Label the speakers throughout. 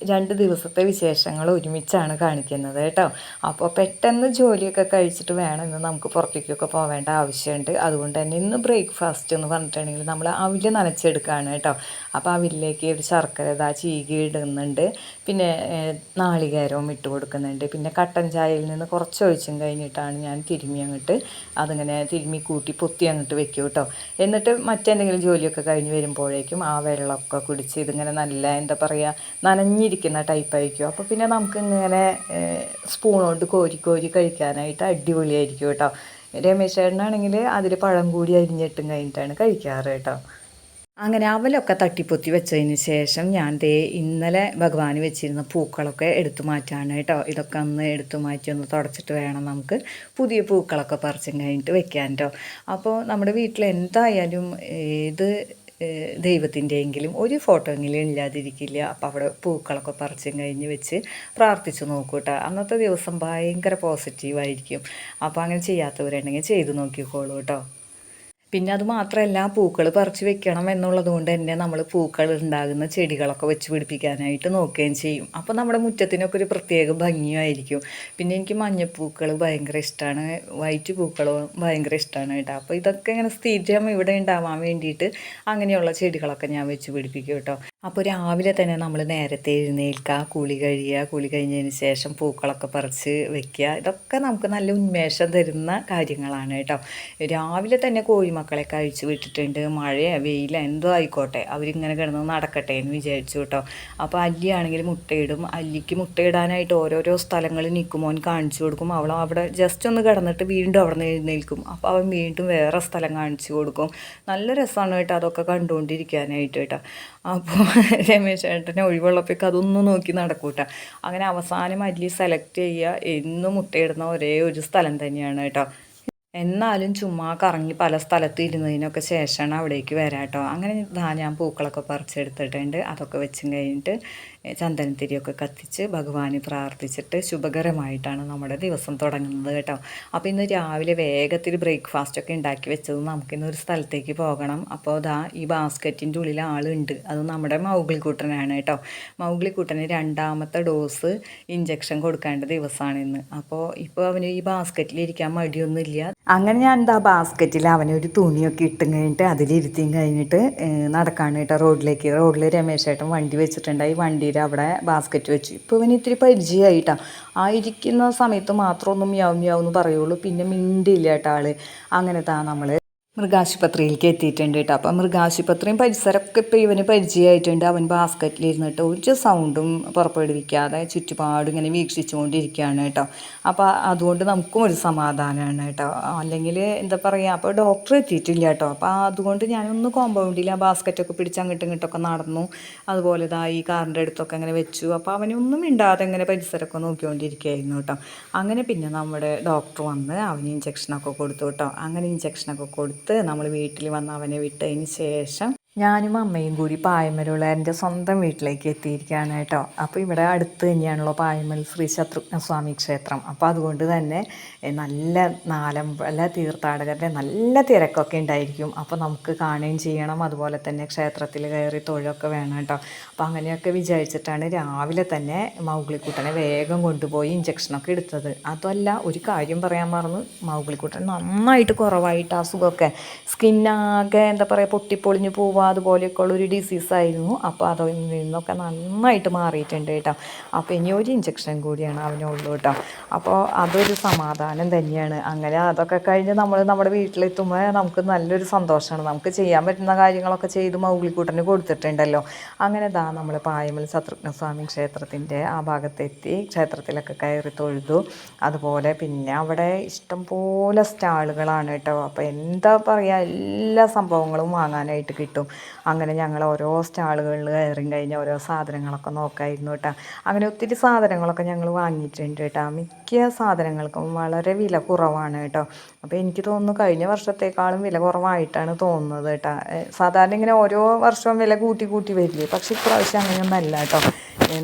Speaker 1: രണ്ട് ദിവസത്തെ വിശേഷങ്ങൾ ഒരുമിച്ചാണ് കാണിക്കുന്നത് കേട്ടോ. അപ്പോൾ പെട്ടെന്ന് ജോലിയൊക്കെ കഴിച്ചിട്ട് വേണം ഇന്ന് നമുക്ക് പുറത്തേക്കൊക്കെ പോവേണ്ട ആവശ്യമുണ്ട്. അതുകൊണ്ട് തന്നെ ഇന്ന് ബ്രേക്ക്ഫാസ്റ്റ് എന്ന് പറഞ്ഞിട്ടുണ്ടെങ്കിൽ നമ്മൾ അവിൽ നനച്ചെടുക്കുകയാണ് കേട്ടോ. അപ്പോൾ അവിലേക്ക് ഒരു ശർക്കര ഇതാ ചീകി ഇടുന്നുണ്ട്. പിന്നെ നാളികേരവും ഇട്ട് കൊടുക്കുന്നുണ്ട്. പിന്നെ കട്ടൻ ചായയിൽ നിന്ന് കുറച്ച് ഒഴിച്ചും കഴിഞ്ഞിട്ടാണ് ഞാൻ തിരുമ്മി അങ്ങോട്ട് അതിങ്ങനെ തിരുമ്മി കൂട്ടി പൊത്തി അങ്ങോട്ട് വെക്കും കേട്ടോ. എന്നിട്ട് മറ്റെന്തെങ്കിലും ജോലിയൊക്കെ കഴിഞ്ഞ് വരുമ്പോഴേക്കും ആ വെള്ളമൊക്കെ കുടിച്ച് ഇതിങ്ങനെ നല്ല എന്താ പറയുക നനഞ്ഞിരിക്കുന്ന ടൈപ്പായിരിക്കും അപ്പോൾ പിന്നെ നമുക്ക് ഇങ്ങനെ സ്പൂൺ കൊണ്ട് കോരി കോരി കഴിക്കാനായിട്ട് അടിപൊളിയായിരിക്കും കേട്ടോ. രമേശ് ചേട്ടനാണെങ്കിൽ അതിൽ പഴം കൂടി അരിഞ്ഞിട്ടും കഴിഞ്ഞിട്ടാണ് കഴിക്കാറ് കേട്ടോ. അങ്ങനെ അവലൊക്കെ തട്ടിപ്പൊത്തി വെച്ചതിന് ശേഷം ഞാൻ ദേ ഇന്നലെ ഭഗവാന് വെച്ചിരുന്ന പൂക്കളൊക്കെ എടുത്തു മാറ്റാണ് കേട്ടോ. ഇതൊക്കെ ഒന്ന് എടുത്തു മാറ്റി ഒന്ന് തുടച്ചിട്ട് വേണം നമുക്ക് പുതിയ പൂക്കളൊക്കെ പറിച്ചും കഴിഞ്ഞിട്ട് വെക്കാൻ കേട്ടോ. അപ്പോൾ നമ്മുടെ വീട്ടിൽ എന്തായാലും ഏത് ദൈവത്തിന്റെയെങ്കിലും ഒരു ഫോട്ടോ എങ്കിലും ഇല്ലാതിരിക്കില്ല. അപ്പോൾ അവിടെ പൂക്കളൊക്കെ പറിച്ചും കഴിഞ്ഞ് വെച്ച് പ്രാർത്ഥിച്ചു നോക്കൂട്ടോ അന്നത്തെ ദിവസം ഭയങ്കര പോസിറ്റീവായിരിക്കും അപ്പോൾ അങ്ങനെ ചെയ്യാത്തവരുണ്ടെങ്കിൽ ചെയ്തു നോക്കിക്കോളൂ കേട്ടോ പിന്നെ അത് മാത്രമല്ല പൂക്കൾ പറിച്ച് വെക്കണം എന്നുള്ളത് കൊണ്ട് തന്നെ നമ്മൾ പൂക്കൾ ഉണ്ടാകുന്ന ചെടികളൊക്കെ വെച്ച് പിടിപ്പിക്കാനായിട്ട് നോക്കുകയും ചെയ്യും. അപ്പോൾ നമ്മുടെ മുറ്റത്തിനൊക്കെ ഒരു പ്രത്യേക ഭംഗിയായിരിക്കും. പിന്നെ എനിക്ക് മഞ്ഞപ്പൂക്കൾ ഭയങ്കര ഇഷ്ടമാണ് വൈറ്റ് പൂക്കളും ഭയങ്കര ഇഷ്ടമാണ് കേട്ടോ. അപ്പോൾ ഇതൊക്കെ ഇങ്ങനെ സ്ഥിരം ഇവിടെ ഉണ്ടാവാൻ വേണ്ടിയിട്ട് അങ്ങനെയുള്ള ചെടികളൊക്കെ ഞാൻ വെച്ച് പിടിപ്പിക്കും കേട്ടോ. അപ്പോൾ രാവിലെ തന്നെ നമ്മൾ നേരത്തെ എഴുന്നേൽക്കുക കുളി കഴിയുക കുളി കഴിഞ്ഞതിന് ശേഷം പൂക്കളൊക്കെ പറിച്ച് വെക്കുക. ഇതൊക്കെ നമുക്ക് നല്ല ഉന്മേഷം തരുന്ന കാര്യങ്ങളാണ് കേട്ടോ. രാവിലെ തന്നെ കോഴിമക്കളെ കഴിച്ചു വിട്ടിട്ടുണ്ട്. മഴയോ വെയിലോ എന്തോ ആയിക്കോട്ടെ. അവരിങ്ങനെ കിടന്ന് നടക്കട്ടെ എന്ന് വിചാരിച്ചു കേട്ടോ. അപ്പോൾ അല്ലിയാണെങ്കിൽ മുട്ടയിടും. അല്ലിക്ക് മുട്ടയിടാനായിട്ട് ഓരോരോ സ്ഥലങ്ങളിൽ നിൽക്കുമോൻ കാണിച്ചു കൊടുക്കും. അവൾ അവിടെ ജസ്റ്റ് ഒന്ന് കിടന്നിട്ട് വീണ്ടും അവിടെ നിന്ന് എഴുന്നേൽക്കും. അപ്പോൾ അവൻ വീണ്ടും വേറെ സ്ഥലം കാണിച്ചു കൊടുക്കും. നല്ല രസമാണ് കേട്ടോ അതൊക്കെ കണ്ടുകൊണ്ടിരിക്കാനായിട്ട് കേട്ടോ. അപ്പോൾ രമേശ് ഏട്ടനെ ഒഴിവുള്ളപ്പോഴേക്ക് അതൊന്നും നോക്കി നടക്കൂട്ട. അങ്ങനെ അവസാനം അല്ലി സെലക്ട് ചെയ്യുക. എന്നും മുട്ടയിടുന്ന ഒരേ ഒരു സ്ഥലം തന്നെയാണ് കേട്ടോ. എന്നാലും ചുമ്മാ കറങ്ങി പല സ്ഥലത്ത് ഇരുന്നതിനൊക്കെ ശേഷമാണ് അവിടേക്ക് വരാം കേട്ടോ അങ്ങനെ ഇതാ ഞാൻ പൂക്കളൊക്കെ പറിച്ചെടുത്തിട്ടുണ്ട്. അതൊക്കെ വെച്ചും കഴിഞ്ഞിട്ട് ചന്ദനത്തിരിയൊക്കെ കത്തിച്ച് ഭഗവാനെ പ്രാർത്ഥിച്ചിട്ട് ശുഭകരമായിട്ടാണ് നമ്മുടെ ദിവസം തുടങ്ങുന്നത് കേട്ടോ. അപ്പോൾ ഇന്ന് രാവിലെ വേഗത്തിൽ ബ്രേക്ക്ഫാസ്റ്റ് ഒക്കെ ഉണ്ടാക്കി വെച്ചത് നമുക്കിന്ന് ഒരു സ്ഥലത്തേക്ക് പോകണം. അപ്പോൾ ദാ ഈ ബാസ്ക്കറ്റിന്റെ ഉള്ളിൽ ആളുണ്ട്. അത് നമ്മുടെ മൗഗ്ലിക്കൂട്ടനാണ് കേട്ടോ. മൗഗ്ലിക്കൂട്ടന് രണ്ടാമത്തെ ഡോസ് ഇഞ്ചക്ഷൻ കൊടുക്കേണ്ട ദിവസമാണ് ഇന്ന്. അപ്പോൾ ഇപ്പോൾ അവന് ഈ ബാസ്ക്കറ്റിൽ ഇരിക്കാൻ മടിയൊന്നുമില്ല. അങ്ങനെ ഞാൻ എന്താ ബാസ്ക്കറ്റിൽ അവനൊരു തുണിയൊക്കെ ഇട്ടും കഴിഞ്ഞിട്ട് അതിലിരുത്തിയും കഴിഞ്ഞിട്ട് നടക്കാണ് കേട്ടോ റോഡിലേക്ക്. റോഡിൽ രമേശ് ചേട്ടൻ വണ്ടി വെച്ചിട്ടുണ്ടായി വണ്ടിയിൽ അവിടെ ബാസ്ക്കറ്റ് വെച്ചു. ഇപ്പോൾ ഇവന് ഇത്തിരി പരിചയമായിട്ടാ ആ ഇരിക്കുന്ന സമയത്ത് മാത്രം ഒന്നും മ്യാവ് മ്യാവ് എന്ന് പറയുള്ളൂ. പിന്നെ മിണ്ടില്ല കേട്ടോ ആൾ അങ്ങനെ താ നമ്മൾ മൃഗാശുപത്രിയിലേക്ക് എത്തിയിട്ടുണ്ട് കേട്ടോ അപ്പം മൃഗാശുപത്രിയും പരിസരമൊക്കെ ഇപ്പോൾ ഇവന് പരിചയമായിട്ടുണ്ട്. അവൻ ബാസ്ക്കറ്റിലിരുന്നിട്ട് ഒരു സൗണ്ടും പുറപ്പെടുവിക്കാതെ ചുറ്റുപാടും ഇങ്ങനെ വീക്ഷിച്ചുകൊണ്ടിരിക്കുകയാണ് കേട്ടോ അപ്പോൾ അതുകൊണ്ട് നമുക്കും ഒരു സമാധാനമാണ് കേട്ടോ അല്ലെങ്കിൽ എന്താ പറയുക അപ്പോൾ ഡോക്ടർ എത്തിയിട്ടില്ല കേട്ടോ അപ്പോൾ അതുകൊണ്ട് ഞാനൊന്ന് കോമ്പൗണ്ടിൽ ആ ബാസ്ക്കറ്റൊക്കെ പിടിച്ച് അങ്ങോട്ടും ഇങ്ങോട്ടൊക്കെ നടന്നു. അതുപോലെ ഇതാ ഈ കാറിന്റെ അടുത്തൊക്കെ അങ്ങനെ വെച്ചു. അപ്പോൾ അവനൊന്നും ഇണ്ടാതെ ഇങ്ങനെ പരിസരമൊക്കെ നോക്കിക്കൊണ്ടിരിക്കുകയായിരുന്നു കേട്ടോ അങ്ങനെ പിന്നെ നമ്മുടെ ഡോക്ടർ വന്ന് അവന് ഇഞ്ചക്ഷനൊക്കെ കൊടുത്തു കേട്ടോ അങ്ങനെ ഇഞ്ചക്ഷനൊക്കെ കൊടുത്ത് നമ്മൾ വീട്ടിൽ വന്ന് അവനെ വിട്ടതിന് ശേഷം ഞാനും അമ്മയും കൂടി പായമലുള്ള എന്റെ സ്വന്തം വീട്ടിലേക്ക് എത്തിയിരിക്കുകയാണ് കേട്ടോ. അപ്പോൾ ഇവിടെ അടുത്ത് തന്നെയാണല്ലോ പായമൽ ശ്രീ ശത്രുഘ്ന സ്വാമി ക്ഷേത്രം. അപ്പോൾ അതുകൊണ്ട് തന്നെ നല്ല നാലമ്പല തീർത്ഥാടകരുടെ നല്ല തിരക്കൊക്കെ ഉണ്ടായിരിക്കും. അപ്പോൾ നമുക്ക് കാണുകയും ചെയ്യണം. അതുപോലെ തന്നെ ക്ഷേത്രത്തിൽ കയറി തൊഴിലൊക്കെ വേണം കേട്ടോ. അപ്പോൾ അങ്ങനെയൊക്കെ വിചാരിച്ചിട്ടാണ് രാവിലെ തന്നെ മൗഗ്ലിക്കുട്ടനെ വേഗം കൊണ്ടുപോയി ഇഞ്ചക്ഷനൊക്കെ എടുത്തത്. അതല്ല ഒരു കാര്യം പറയാൻ മറന്നു. മൗഗ്ലിക്കുട്ടൻ നന്നായിട്ട് കുറവായിട്ട് അസുഖമൊക്കെ സ്കിന്നാകെ എന്താ പറയുക പൊട്ടിപ്പൊളിഞ്ഞ് പോവുക അതുപോലെയൊക്കെ ഉള്ളൊരു ഡിസീസായിരുന്നു അപ്പോൾ അതിൽ നിന്നൊക്കെ നന്നായിട്ട് മാറിയിട്ടുണ്ട് കേട്ടോ. അപ്പോൾ ഇനി ഒരു ഇഞ്ചക്ഷൻ കൂടിയാണ് അവനുള്ളൂ കേട്ടോ. അപ്പോൾ അതൊരു സമാധാനം തന്നെയാണ്. അങ്ങനെ അതൊക്കെ കഴിഞ്ഞ് നമ്മൾ നമ്മുടെ വീട്ടിലെത്തുമ്പോൾ നമുക്ക് നല്ലൊരു സന്തോഷമാണ് നമുക്ക് ചെയ്യാൻ പറ്റുന്ന കാര്യങ്ങളൊക്കെ ചെയ്ത് മൗഗ്ലിക്കൂട്ടന് കൊടുത്തിട്ടുണ്ടല്ലോ. അങ്ങനെ ദാ നമ്മൾ പായമൽ ശത്രുഘ്നസ്വാമി ക്ഷേത്രത്തിന്റെ ആ ഭാഗത്തെത്തി ക്ഷേത്രത്തിലൊക്കെ കയറി തൊഴുതു. അതുപോലെ പിന്നെ അവിടെ ഇഷ്ടംപോലെ സ്റ്റാളുകളാണ് കേട്ടോ. അപ്പോൾ എന്താ പറയുക എല്ലാ സംഭവങ്ങളും വാങ്ങാനായിട്ട് കിട്ടും. അങ്ങനെ ഞങ്ങൾ ഓരോ സ്റ്റാളുകളിൽ കയറി കഴിഞ്ഞാൽ ഓരോ സാധനങ്ങളൊക്കെ നോക്കായിരുന്നു കേട്ടോ. അങ്ങനെ ഒത്തിരി സാധനങ്ങളൊക്കെ ഞങ്ങൾ വാങ്ങിയിട്ടുണ്ട് കേട്ടോ. മിക്ക സാധനങ്ങൾക്കും വളരെ വില കുറവാണ് കേട്ടോ. അപ്പോൾ എനിക്ക് തോന്നുന്നു കഴിഞ്ഞ വർഷത്തേക്കാളും വില കുറവായിട്ടാണ് തോന്നുന്നത് കേട്ടോ. സാധാരണ ഇങ്ങനെ ഓരോ വർഷവും വില കൂട്ടി കൂട്ടി വരില്ലേ? പക്ഷെ ഇപ്രാവശ്യം അങ്ങനെയൊന്നും അല്ല കേട്ടോ.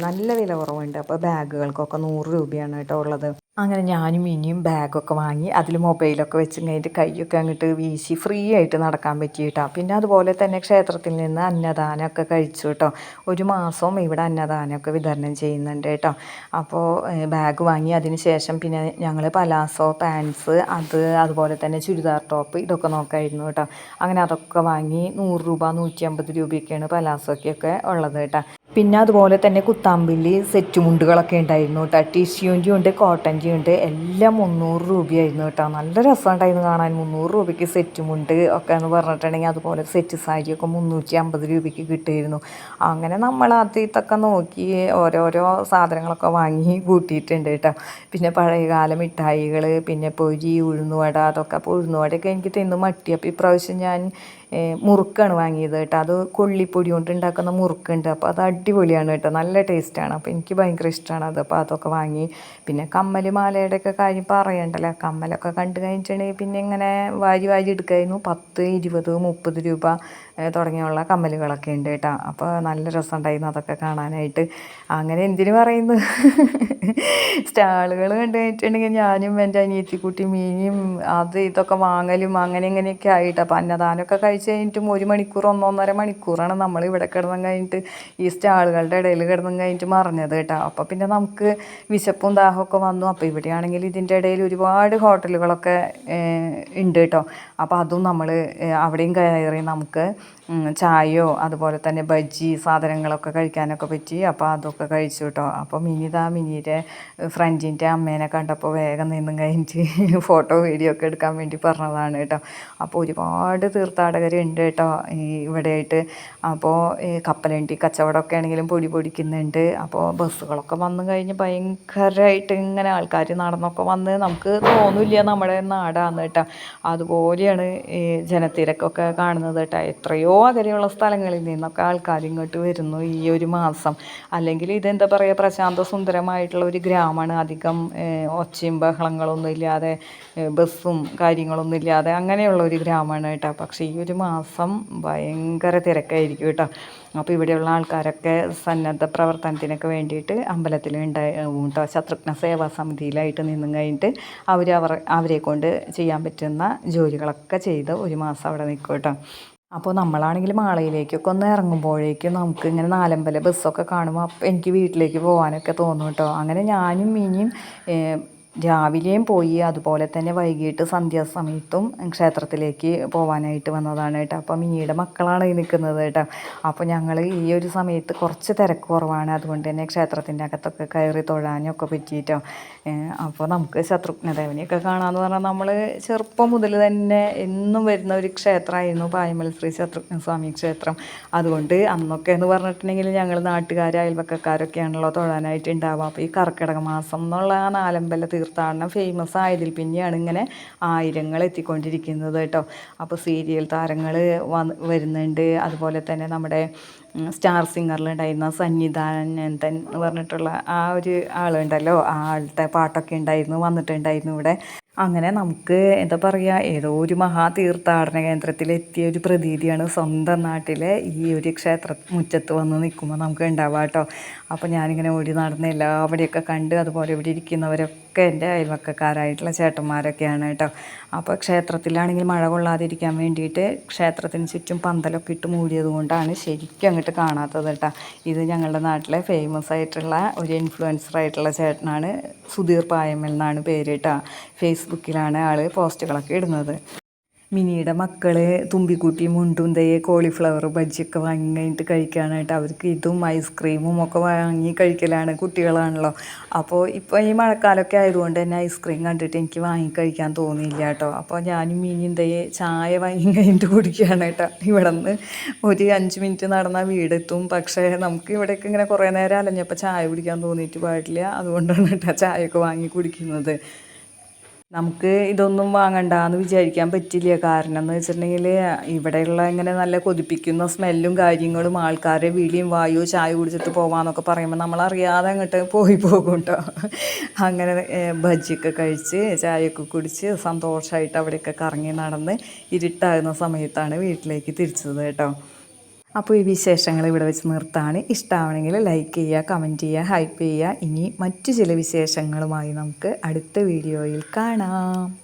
Speaker 1: നല്ല വില കുറവുണ്ട്. അപ്പോൾ ബാഗുകൾക്കൊക്കെ നൂറ് രൂപയാണ് കേട്ടോ ഉള്ളത്. അങ്ങനെ ഞാനും ഇനിയും ബാഗൊക്കെ വാങ്ങി അതിൽ മൊബൈലൊക്കെ വെച്ച് കഴിഞ്ഞിട്ട് കൈയൊക്കെ അങ്ങോട്ട് വീശി ഫ്രീ ആയിട്ട് നടക്കാൻ പറ്റി കേട്ടോ പിന്നെ അതുപോലെ തന്നെ ക്ഷേത്രത്തിൽ നിന്ന് അന്നദാനമൊക്കെ കഴിച്ചു കേട്ടോ. ഒരു മാസവും ഇവിടെ അന്നദാനമൊക്കെ വിതരണം ചെയ്യുന്നുണ്ട് കേട്ടോ. അപ്പോൾ ബാഗ് വാങ്ങി അതിന് ശേഷം പിന്നെ ഞങ്ങൾ പലാസോ പാൻസ് അത് അതുപോലെ തന്നെ ചുരിദാർ ടോപ്പ് ഇതൊക്കെ നോക്കായിരുന്നു കേട്ടോ. അങ്ങനെ അതൊക്കെ വാങ്ങി നൂറ് രൂപ നൂറ്റി അമ്പത് രൂപയൊക്കെയാണ് പലാസോക്കൊക്കെ ഉള്ളത് കേട്ടോ. പിന്നെ അതുപോലെ തന്നെ കുത്താമ്പിള്ളി സെറ്റ് മുണ്ടുകളൊക്കെ ഉണ്ടായിരുന്നു കേട്ടോ. ടിഷ്യൂന്റെ ഉണ്ട് കോട്ടന്റെ ഉണ്ട് എല്ലാം മുന്നൂറ് രൂപയായിരുന്നു കേട്ടോ. നല്ല രസമുണ്ടായിരുന്നു കാണാൻ. മുന്നൂറ് രൂപയ്ക്ക് സെറ്റ് മുണ്ട് ഒക്കെ എന്ന് പറഞ്ഞിട്ടുണ്ടെങ്കിൽ അതുപോലെ സെറ്റ് സാരിയൊക്കെ മുന്നൂറ്റി അമ്പത് രൂപയ്ക്ക് കിട്ടിയിരുന്നു. അങ്ങനെ നമ്മൾ അതിത്തൊക്കെ നോക്കി ഓരോരോ സാധനങ്ങളൊക്കെ വാങ്ങി കൂട്ടിയിട്ടുണ്ട് കേട്ടോ. പിന്നെ പഴയകാല മിഠായികൾ പിന്നെ പൊരി ഉഴുന്നുവട അതൊക്കെ അപ്പോൾ ഉഴുന്നുവടയൊക്കെ എനിക്ക് തിന്ന് മട്ടി അപ്പോൾ ഇപ്രാവശ്യം ഞാൻ മുറുക്കാണ് വാങ്ങിയത് കേട്ടോ. അത് കൊള്ളിപ്പൊടി കൊണ്ട് ഉണ്ടാക്കുന്ന മുറുക്കുണ്ട്. അപ്പോൾ അത് അടിപൊളിയാണ് കേട്ടോ. നല്ല ടേസ്റ്റാണ് അപ്പോൾ എനിക്ക് ഭയങ്കര ഇഷ്ടമാണ് അത്. അപ്പോൾ അതൊക്കെ വാങ്ങി. പിന്നെ കമ്മൽ മാലയുടെ ഒക്കെ കാര്യം പറയണ്ടല്ലോ. കമ്മലൊക്കെ കണ്ടു കഴിഞ്ഞിട്ടുണ്ടെങ്കിൽ പിന്നെ ഇങ്ങനെ വാരി വാരി എടുക്കായിരുന്നു. പത്ത് ഇരുപത് മുപ്പത് രൂപ തുടങ്ങിയുള്ള കമ്മലുകളൊക്കെ ഉണ്ട് കേട്ടോ. അപ്പോൾ നല്ല രസമുണ്ടായിരുന്നു അതൊക്കെ കാണാനായിട്ട്. അങ്ങനെ എന്തിനു പറയുന്നു? സ്റ്റാളുകൾ കണ്ടു കഴിഞ്ഞിട്ടുണ്ടെങ്കിൽ ഞാനും എന്റെ അനിയത്തിക്കുട്ടി മീനും അത് ഇതൊക്കെ വാങ്ങലും അങ്ങനെ ഇങ്ങനെയൊക്കെ ആയിട്ട്. അപ്പോൾ അന്നദാനമൊക്കെ കഴിച്ച് കഴിഞ്ഞിട്ടും ഒരു മണിക്കൂർ ഒന്നൊന്നര മണിക്കൂറാണ് നമ്മൾ ഇവിടെ കിടന്നും കഴിഞ്ഞിട്ട് ഈ സ്റ്റാളുകളുടെ ഇടയിൽ കിടന്നും കഴിഞ്ഞിട്ട് മറിഞ്ഞത് കേട്ടോ. അപ്പോൾ പിന്നെ നമുക്ക് വിശപ്പും ദാഹമൊക്കെ വന്നു. അപ്പോൾ ഇവിടെയാണെങ്കിൽ ഇതിന്റെ ഇടയിൽ ഒരുപാട് ഹോട്ടലുകളൊക്കെ ഉണ്ട് കേട്ടോ. അപ്പോൾ അതും നമ്മൾ അവിടെയും കയറി നമുക്ക് ചായയോ അതുപോലെ തന്നെ ബജ്ജി സാധനങ്ങളൊക്കെ കഴിക്കാനൊക്കെ പറ്റി. അപ്പോൾ അതൊക്കെ കഴിച്ചു കേട്ടോ അപ്പോൾ മിനിതാ മിനിയുടെ ഫ്രണ്ടിന്റെ അമ്മേനെ കണ്ടപ്പോൾ വേഗം നിന്നും കഴിഞ്ഞിട്ട് ഫോട്ടോ വീഡിയോ ഒക്കെ എടുക്കാൻ വേണ്ടി പറഞ്ഞതാണ് കേട്ടോ അപ്പോൾ ഒരുപാട് തീർത്ഥാടകരുണ്ട് കേട്ടോ ഈ ഇവിടെയായിട്ട്. അപ്പോൾ കപ്പലണ്ടി കച്ചവടമൊക്കെ ആണെങ്കിലും പൊടി പൊടിക്കുന്നുണ്ട്. അപ്പോൾ ബസ്സുകളൊക്കെ വന്നു കഴിഞ്ഞ് ഭയങ്കരമായിട്ട് ഇങ്ങനെ ആൾക്കാർ നടന്നൊക്കെ വന്ന് നമുക്ക് തോന്നില്ല നമ്മുടെ നാടാന്ന് കേട്ടോ അതുപോലെയാണ് ജനത്തിരക്കൊക്കെ കാണുന്നത് കേട്ടോ എത്രയോ അകലെയുള്ള സ്ഥലങ്ങളിൽ നിന്നൊക്കെ ആൾക്കാർ ഇങ്ങോട്ട് വരുന്നു ഈ ഒരു മാസം. അല്ലെങ്കിൽ ഇതെന്താ പറയുക പ്രശാന്ത സുന്ദരമായിട്ടുള്ള ഒരു ഗ്രാമമാണ്. അധികം ഒച്ചയും ബഹളങ്ങളൊന്നും ഇല്ലാതെ ബസ്സും കാര്യങ്ങളൊന്നും ഇല്ലാതെ അങ്ങനെയുള്ള ഒരു ഗ്രാമമാണ് കേട്ടോ. പക്ഷേ ഈ ഒരു മാസം ഭയങ്കര തിരക്കായിരിക്കും കേട്ടോ. അപ്പോൾ ഇവിടെയുള്ള ആൾക്കാരൊക്കെ സന്നദ്ധ പ്രവർത്തനത്തിനൊക്കെ വേണ്ടിയിട്ട് അമ്പലത്തിൽ ഉണ്ടാവും കേട്ടോ ശത്രുഘ്ന സേവാ സമിതിയിലായിട്ട് നിന്നും കഴിഞ്ഞിട്ട് അവർ അവർ അവരെ കൊണ്ട് ചെയ്യാൻ പറ്റുന്ന ജോലികളൊക്കെ ചെയ്ത് ഒരു മാസം അവിടെ നിൽക്കും കേട്ടോ. അപ്പോൾ നമ്മളാണെങ്കിൽ മാളയിലേക്കൊക്കെ ഒന്ന് ഇറങ്ങുമ്പോഴേക്കും നമുക്ക് ഇങ്ങനെ നാലമ്പല ബസ്സൊക്കെ കാണുമ്പോൾ അപ്പം എനിക്ക് വീട്ടിലേക്ക് പോകാനൊക്കെ തോന്നും കേട്ടോ അങ്ങനെ ഞാനും ഇനിയും രാവിലെയും പോയി അതുപോലെ തന്നെ വൈകിട്ട് സന്ധ്യാസമയത്തും ക്ഷേത്രത്തിലേക്ക് പോകാനായിട്ട് വന്നതാണ് കേട്ടോ. അപ്പം മിനിയുടെ മക്കളാണ് ഈ നിൽക്കുന്നത് കേട്ടോ. അപ്പോൾ ഞങ്ങൾ ഈ ഒരു സമയത്ത് കുറച്ച് തിരക്ക് കുറവാണ്. അതുകൊണ്ട് തന്നെ ക്ഷേത്രത്തിന്റെ അകത്തൊക്കെ കയറി തൊഴാനൊക്കെ പറ്റിയിട്ടോ. അപ്പോൾ നമുക്ക് ശത്രുഘ്നദേവനെയൊക്കെ കാണാമെന്ന് പറഞ്ഞാൽ നമ്മൾ ചെറുപ്പം മുതൽ തന്നെ എന്നും വരുന്ന ഒരു ക്ഷേത്രമായിരുന്നു പായമൽ ശ്രീ ശത്രുഘ്ന സ്വാമി ക്ഷേത്രം. അതുകൊണ്ട് അന്നൊക്കെ എന്ന് പറഞ്ഞിട്ടുണ്ടെങ്കിൽ ഞങ്ങൾ നാട്ടുകാർ അയൽവക്കക്കാരൊക്കെയാണല്ലോ തൊഴാനായിട്ട് ഉണ്ടാവുക. അപ്പോൾ ഈ കർക്കിടക മാസം എന്നുള്ള ആ നാലമ്പല തീർത്ഥാടനം ഫേമസ് ആയതിൽ പിന്നെയാണ് ഇങ്ങനെ ആയിരങ്ങൾ എത്തിക്കൊണ്ടിരിക്കുന്നത് കേട്ടോ. അപ്പോൾ സീരിയൽ താരങ്ങൾ വരുന്നുണ്ട്. അതുപോലെ തന്നെ നമ്മുടെ സ്റ്റാർ സിംഗറിലുണ്ടായിരുന്ന സന്നിധാനന്ദൻ എന്ന് പറഞ്ഞിട്ടുള്ള ആ ഒരു ആളുണ്ടല്ലോ. ആ ആളുടെ പാട്ടൊക്കെ ഉണ്ടായിരുന്നു വന്നിട്ടുണ്ടായിരുന്നു ഇവിടെ. അങ്ങനെ നമുക്ക് എന്താ പറയുക ഏതോ ഒരു മഹാതീർത്ഥാടന കേന്ദ്രത്തിലെത്തിയ ഒരു പ്രതീതിയാണ് സ്വന്തം നാട്ടിലെ ഈ ഒരു ക്ഷേത്ര മുറ്റത്ത് വന്ന് നിൽക്കുമ്പോൾ നമുക്ക് ഉണ്ടാവുക കേട്ടോ. അപ്പോൾ ഞാനിങ്ങനെ ഓടി നടന്ന് എല്ലാവരെയൊക്കെ കണ്ട് അതുപോലെ ഇവിടെ ഇരിക്കുന്നവരൊക്കെ എന്റെ അയൽവക്കക്കാരായിട്ടുള്ള ചേട്ടന്മാരൊക്കെയാണ് കേട്ടോ. അപ്പോൾ ക്ഷേത്രത്തിലാണെങ്കിൽ മഴ കൊള്ളാതിരിക്കാൻ വേണ്ടിയിട്ട് ക്ഷേത്രത്തിന് ചുറ്റും പന്തലൊക്കെ ഇട്ട് മൂടിയത് കൊണ്ടാണ് ശരിക്കും അങ്ങോട്ട് കാണാത്തത് കേട്ടോ. ഇത് ഞങ്ങളുടെ നാട്ടിലെ ഫേമസ് ആയിട്ടുള്ള ഒരു ഇൻഫ്ലുവൻസർ ആയിട്ടുള്ള ചേട്ടനാണ് സുധീർ പായമ്മൽ എന്നാണ് പേര് കേട്ടോ. ഫേസ്ബുക്കിലാണ് ആൾ പോസ്റ്റുകളൊക്കെ ഇടുന്നത്. മിനിയുടെ മക്കൾ മുണ്ടും തയ്യെ കോളിഫ്ലവർ ബജ്ജിയൊക്കെ വാങ്ങി കഴിഞ്ഞിട്ട് കഴിക്കാനായിട്ട് അവർക്ക് ഇതും ഐസ്ക്രീമും ഒക്കെ വാങ്ങി കഴിക്കലാണ് കുട്ടികളാണല്ലോ. അപ്പോൾ ഇപ്പോൾ ഈ മഴക്കാലമൊക്കെ ആയതുകൊണ്ട് തന്നെ ഐസ്ക്രീം കണ്ടിട്ട് എനിക്ക് വാങ്ങി കഴിക്കാൻ തോന്നിയില്ല കേട്ടോ. അപ്പോൾ ഞാനും മിനിയും തയ്യെ ചായ വാങ്ങി കഴിഞ്ഞിട്ട് കുടിക്കുകയാണ് കേട്ടോ. ഇവിടെ നിന്ന് ഒരു അഞ്ച് മിനിറ്റ് നടന്നാൽ വീടെത്തും. പക്ഷേ നമുക്ക് ഇവിടെയൊക്കെ ഇങ്ങനെ കുറേ നേരം അലഞ്ഞപ്പോൾ ചായ കുടിക്കാൻ തോന്നിയിട്ട് പാടില്ല. അതുകൊണ്ടാണ് കേട്ടോ ചായയൊക്കെ വാങ്ങി കുടിക്കുന്നത്. നമുക്ക് ഇതൊന്നും വാങ്ങണ്ട എന്ന് വിചാരിക്കാൻ പറ്റില്ല. കാരണം എന്ന് വെച്ചിട്ടുണ്ടെങ്കിൽ ഇവിടെയുള്ള ഇങ്ങനെ നല്ല കൊതിപ്പിക്കുന്ന സ്മെല്ലും കാര്യങ്ങളും ആൾക്കാരെ വിളിയും വായു ചായ കുടിച്ചിട്ട് പോവാന്നൊക്കെ പറയുമ്പോൾ നമ്മൾ അറിയാതെ അങ്ങോട്ട് പോയി പോകും കേട്ടോ അങ്ങനെ ബജ്ജിയൊക്കെ കഴിച്ച് ചായയൊക്കെ കുടിച്ച് സന്തോഷമായിട്ട് അവിടെയൊക്കെ കറങ്ങി നടന്ന് ഇരുട്ടാകുന്ന സമയത്താണ് വീട്ടിലേക്ക് തിരിച്ചത് കേട്ടോ. അപ്പോൾ ഈ വിശേഷങ്ങൾ ഇവിടെ വെച്ച് നിർത്താണ്. ഇഷ്ടമാണെങ്കിൽ ലൈക്ക് ചെയ്യുക കമന്റ് ചെയ്യുക ഹൈപ്പ് ചെയ്യുക. ഇനി മറ്റു ചില വിശേഷങ്ങളുമായി നമുക്ക് അടുത്ത വീഡിയോയിൽ കാണാം.